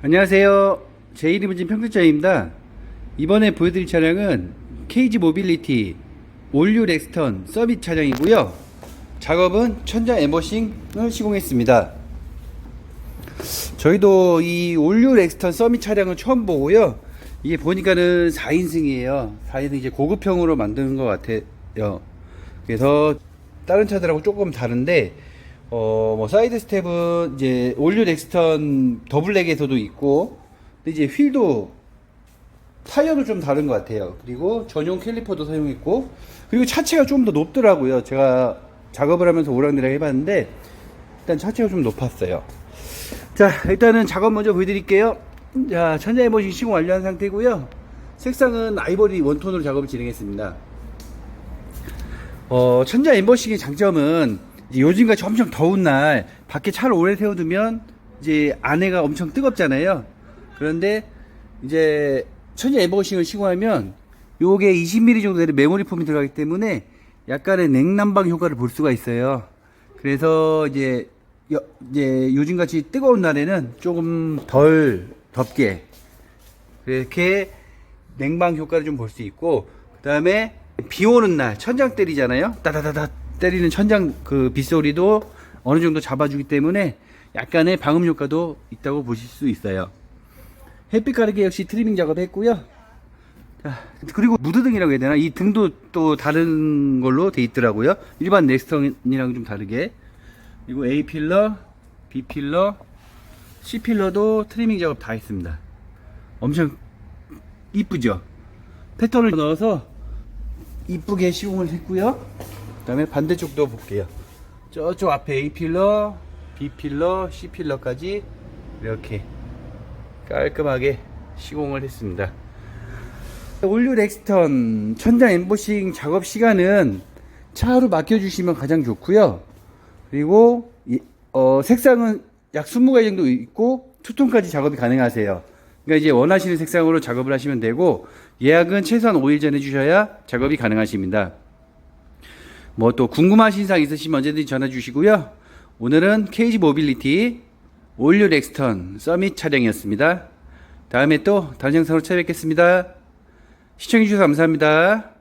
안녕하세요. 제 이름은 진평균자입니다. 이번에 보여드릴 차량은 케이지 모빌리티 올류 렉스턴 서비스 차량이고요. 작업은 천장 엠버싱을 시공했습니다. 저희도 이 올류 렉스턴 서비스 차량을 처음 보고요. 이게 보니까는 4인승이에요. 4인승 이제 고급형으로 만드는 것 같아요. 그래서 다른 차들하고 조금 다른데 어, 뭐, 사이드 스텝은 이제 올류 렉스턴 더블렉에서도 있고, 근데 이제 휠도 타이어도 좀 다른 것 같아요. 그리고 전용 캘리퍼도 사용했고, 그리고 차체가 좀 더 높더라고요. 제가 작업을 하면서 오락내락 해봤는데, 일단 차체가 좀 높았어요. 자, 일단은 작업 먼저 보여드릴게요. 자, 천장 에버싱 시공 완료한 상태고요. 색상은 아이보리 원톤으로 작업을 진행했습니다. 어, 천장 엠버싱의 장점은 요즘같이 엄청 더운 날 밖에 차를 오래 세워두면 이제 안에가 엄청 뜨겁잖아요. 그런데 이제 천장 엠버싱을 시공하면 요게 20mm 정도 되는 메모리 폼이 들어가기 때문에 약간의 냉난방 효과를 볼 수가 있어요. 그래서 이제 여- 이제 요즘같이 뜨거운 날에는 조금 덜 덥게 그렇게 냉방 효과를 좀 볼 수 있고 그 다음에 비 오는 날 천장 때리잖아요. 따다다다 때리는 천장 그 빗소리도 어느 정도 잡아주기 때문에 약간의 방음 효과도 있다고 보실 수 있어요. 햇빛 가르기 역시 트리밍 작업했고요. 자, 그리고 무드등이라고 해야 되나? 이 등도 또 다른 걸로 돼 있더라고요. 일반 넥스턴이랑 좀 다르게. 그리고 A 필러, B 필러, C 필러도 트리밍 작업 다 했습니다 엄청 이쁘죠? 패턴을 넣어서 이쁘게 시공을 했고요. 그 다음에 반대쪽도 볼게요. 저쪽 앞에 A 필러, B 필러, C 필러까지 이렇게 깔끔하게 시공을 했습니다. 올류 렉스턴 천장 엠보싱 작업 시간은 차로 맡겨주시면 가장 좋고요. 그리고 이- 어, 색상은 약 20가지 정도 있고 투톤까지 작업이 가능하세요. 그러니까 이제 원하시는 색상으로 작업을 하시면 되고 예약은 최소한 5일 전에 주셔야 작업이 가능하십니다. 뭐 또 궁금하신 사항 있으시면 언제든지 전화 주시고요. 오늘은 KG 모빌리티 올류 렉스턴 서밋 차량이었습니다. 다음에 또 다른 영상으로 찾아뵙겠습니다. 시청해주셔서 감사합니다.